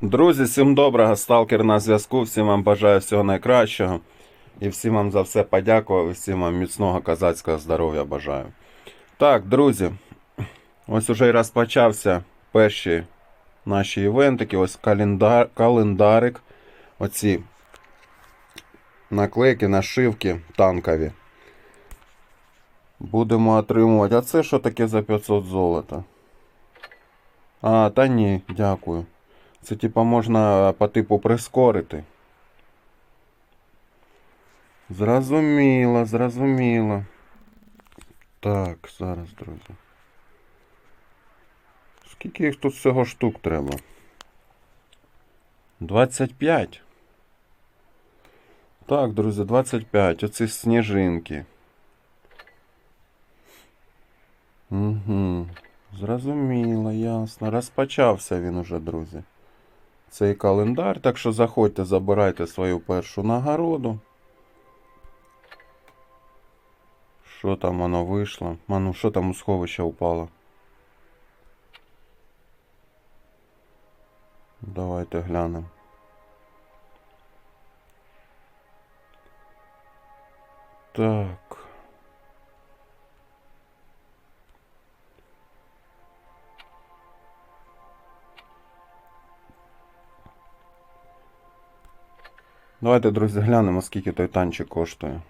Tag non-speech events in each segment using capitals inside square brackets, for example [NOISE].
Друзі, всім доброго, сталкер на зв'язку. Всім вам бажаю всього найкращого. І всім вам за все подякував, і всім вам міцного козацького здоров'я бажаю. Так, друзі, ось уже і розпочався перші наші івентики. Ось календар, календарик. Оці наклейки, нашивки танкові. Будемо отримувати. А це що таке за 500 золота? А, та ні, дякую. Це типа можна по типу прискорити. Зрозуміло, зрозуміло. Так, зараз, друзі. Скільки їх тут всього штук треба? 25. Так, друзі, 25. Оці сніжинки. Угу. Зрозуміло, ясно. Розпочався він уже, друзі. Цей календар. Так що заходьте, забирайте свою першу нагороду. Що там воно вийшло? А ну, що там у сховище упало? Давайте глянемо. Так. Давайте, друзі, глянемо, скільки той танчик коштує.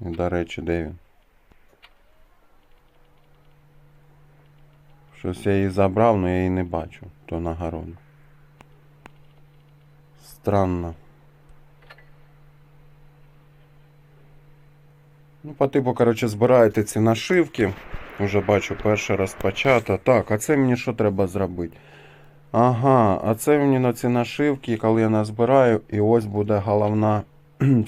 І, до речі, де він? Щось я її забрав, але я її не бачу, ту нагороду. Странно. Ну, по типу, коротше, збираєте ці нашивки. Уже бачу, перший раз почато. Так, а це мені що треба зробити? Ага, а це мені на ці нашивки, коли я назбираю, і ось буде головна,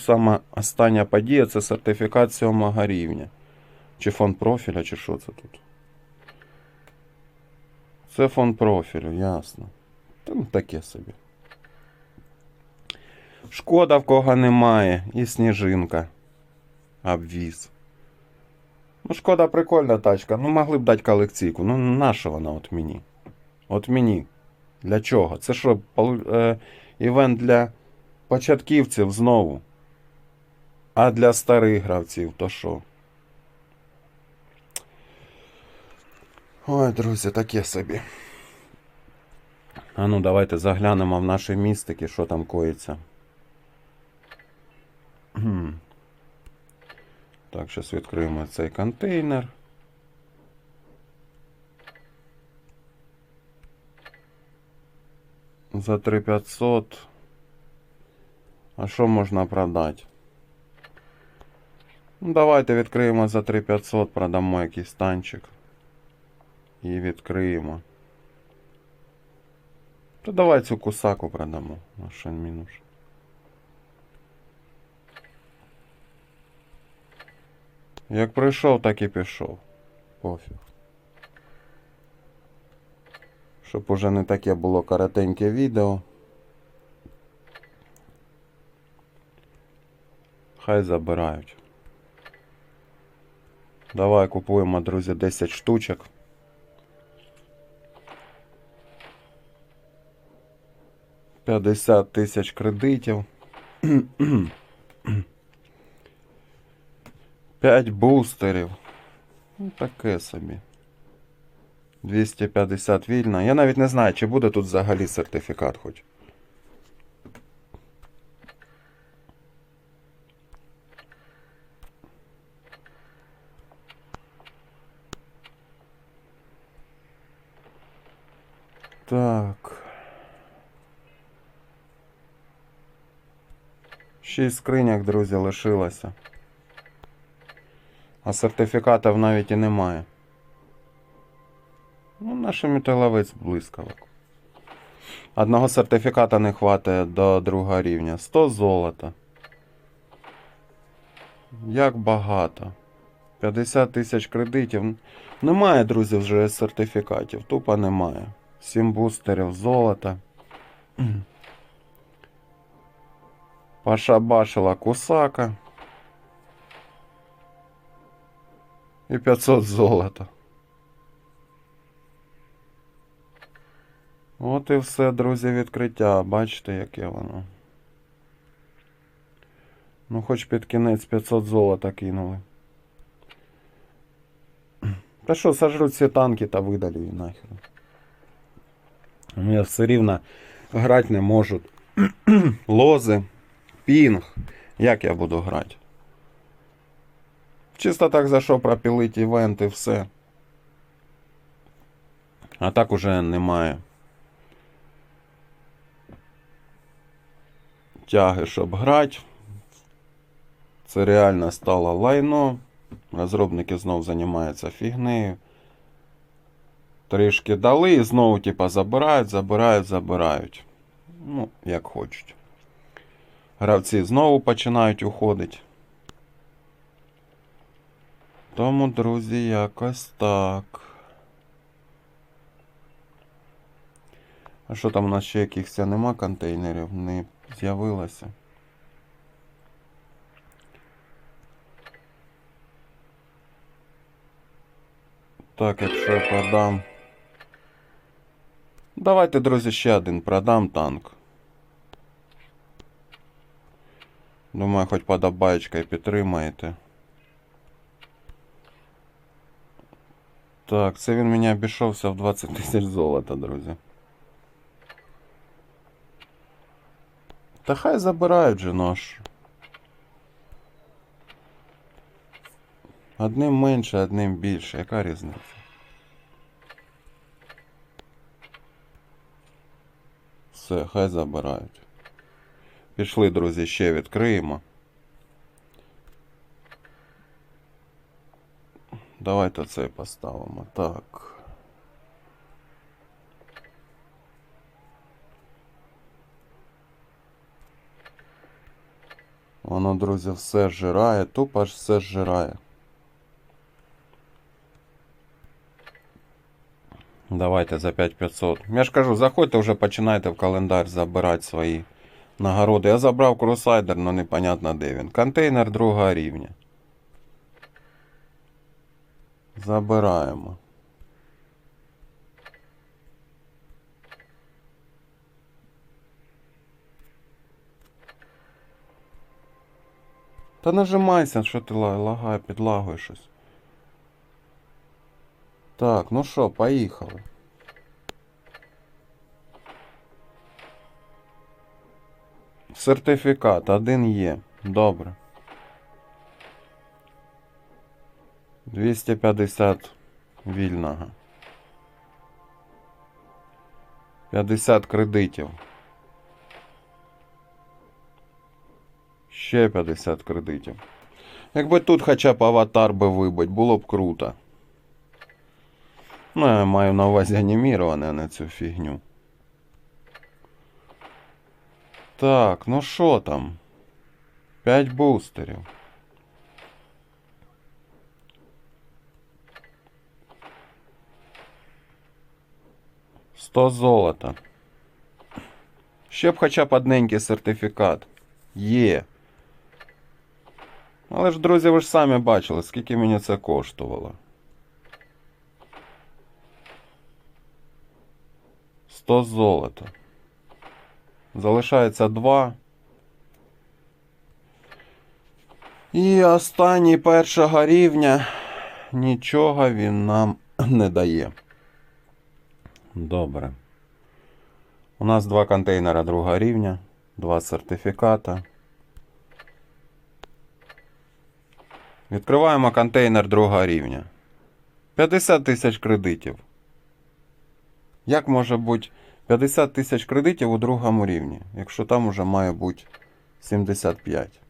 сама остання подія, це сертифікат 7 рівня. Чи фон профіля, чи що це тут? Це фон профілю, ясно. Та ну таке собі. Шкода, в кого немає, і сніжинка. Обвіз. Ну, шкода, прикольна тачка. Ну, могли б дати колекційку. Ну, наша вона от мені? От мені. Для чого? Це що, е, івент для початківців знову. А для старих гравців то що? Ой, друзі, таке собі. А ну, давайте заглянемо в наші містики, що там коїться. Так, зараз відкриємо цей контейнер. За 3500. А що можна продати? Ну, давайте відкриємо за 3500, продамо якийсь танчик. І відкриємо. То давай цю кусаку продамо. Машин мінус. Як прийшов, так і пішов. Пофіг. Щоб уже не таке було коротеньке відео. Хай забирають. Давай купуємо, друзі, 10 штучок. П'ятдесят тисяч кредитів. [CLEARS THROAT] 5 бустерів. Ну, таке собі. 250 вільно. Я навіть не знаю, чи буде тут взагалі сертифікат хоч. Так. Шість скриняк, друзі, лишилося. А сертифікатів навіть і немає. Ну, наш металовець блискавок. Одного сертифіката не хватає до другого рівня. 100 золота. Як багато. 50 тисяч кредитів. Немає, друзі, вже сертифікатів. Тупо немає. 7 бустерів золота. Пошабашила кусака. І 500 золота. От і все, друзі, відкриття. Бачите, яке воно. Ну, хоч під кінець 500 золота кинули. Та що, сожруть всі танки та видалі її нахер. Ну, Я все рівно грати не можу. [CLEARS THROAT] Лози, пінг. Як я буду грати? Чисто так за що пропілить івент і все. А так уже немає. Тяги, щоб грати. Це реально стало лайно. Розробники знов займаються фігнею. Трішки дали і знову, типа, забирають, забирають, забирають. Ну, як хочуть. Гравці знову починають уходити. Тому, друзі, якось так. А що там у нас ще якихось нема контейнерів? Не з'явилося. Так, якщо я продам. Давайте, друзі, ще один продам танк. Думаю, хоч подобаєчка і підтримаєте. Так, це він мені обійшовся в 20 тисяч золота, друзі. Та хай забирають же нож. Одним менше, одним більше. Яка різниця? Все, хай забирають. Пішли, друзі, ще відкриємо. Давайте це поставимо. Так. Воно, друзі, все зжирає, тупо аж все зжирає. Давайте за 5500. Я ж кажу, заходьте вже починайте в календар забирати свої нагороди. Я забрав кросайдер, але непонятно де він. Контейнер другого рівня. Забираємо. Та нажимайся, що ти ла- лагає, підлагуєш щось. Так, ну що, поїхали. Сертифікат один є. Добре. 250 вільного. 50 кредитів. Ще 50 кредитів. Якби тут хоча б аватар би вибить, було б круто. Ну, я маю на увазі аніміроване, а не цю фігню. Так, ну що там? 5 бустерів. Сто золота. Ще б хоча б одненький сертифікат. Є. Але ж, друзі, ви ж самі бачили, скільки мені це коштувало. 100 золота. Залишається 2. І останній першого рівня нічого він нам не дає. Добре. У нас два контейнера другого рівня, два сертифіката. Відкриваємо контейнер другого рівня. 50 тисяч кредитів. Як може бути 50 тисяч кредитів у другому рівні, якщо там уже має бути 75?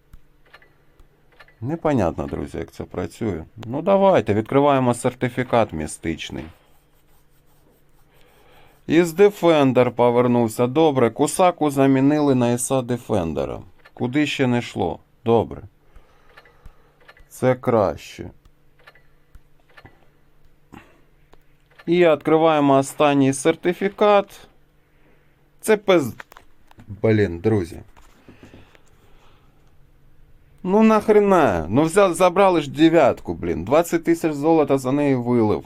Непонятно, друзі, як це працює. Ну давайте, відкриваємо сертифікат містичний. Із Defender повернувся. Добре, Кусаку замінили на Іса Defender. Куди ще не йшло? Добре. Це краще. І відкриваємо останній сертифікат. Це пез... Блін, друзі. Ну нахрена? Ну взял, забрали ж дев'ятку, блін. 20 тисяч золота за неї вилив.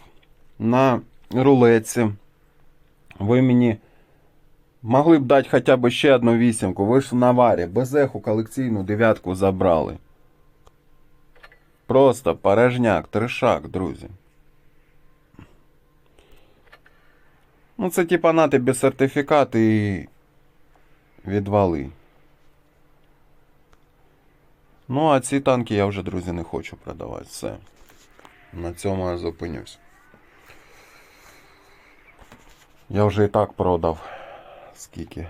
На рулетці. Ви мені могли б дати хоча б ще одну вісімку. Ви ж в наварі. Безеху колекційну дев'ятку забрали. Просто порожняк, трешак, друзі. Ну, це типа на тобі сертифікат і відвали. Ну, а ці танки я вже, друзі, не хочу продавати. Все. На цьому я зупинюсь. Я вже і так продав. Скільки?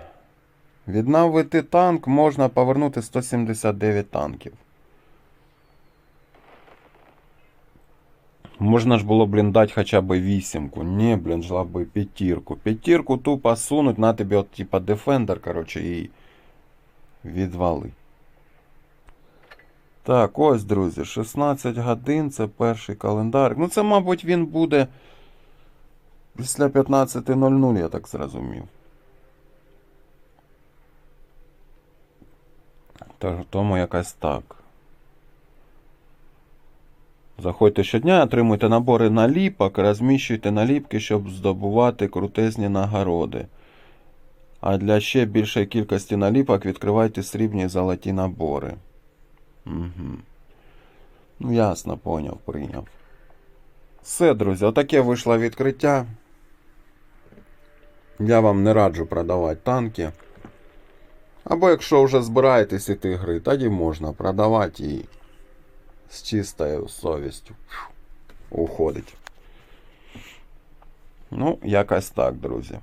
Відновити танк можна повернути 179 танків. Можна ж було, блін, дати хоча б вісімку. Ні, блін, жила би п'ятірку. П'ятірку тупо сунуть на тобі, от, типа, Defender, короче, і відвали. Так, ось, друзі, 16 годин, це перший календар. Ну, це, мабуть, він буде після 15.00, я так зрозумів. Тож, тому якось так. Заходьте щодня, отримуйте набори наліпок, розміщуйте наліпки, щоб здобувати крутезні нагороди. А для ще більшої кількості наліпок відкривайте срібні і золоті набори. Угу. Ну, ясно, поняв, прийняв. Все, друзі, отаке вийшло відкриття. Я вам не раджу продавати танки. Або якщо вже збираєтесь іти гри, тоді можна продавати і з чистою совістю уходить. Ну, якось так, друзі.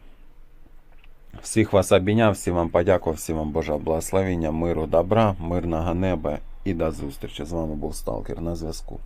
Всіх вас обійняв, всім вам подякував, всім вам Божа благословення, миру, добра, мирного неба і до зустрічі. З вами був Сталкер на зв'язку.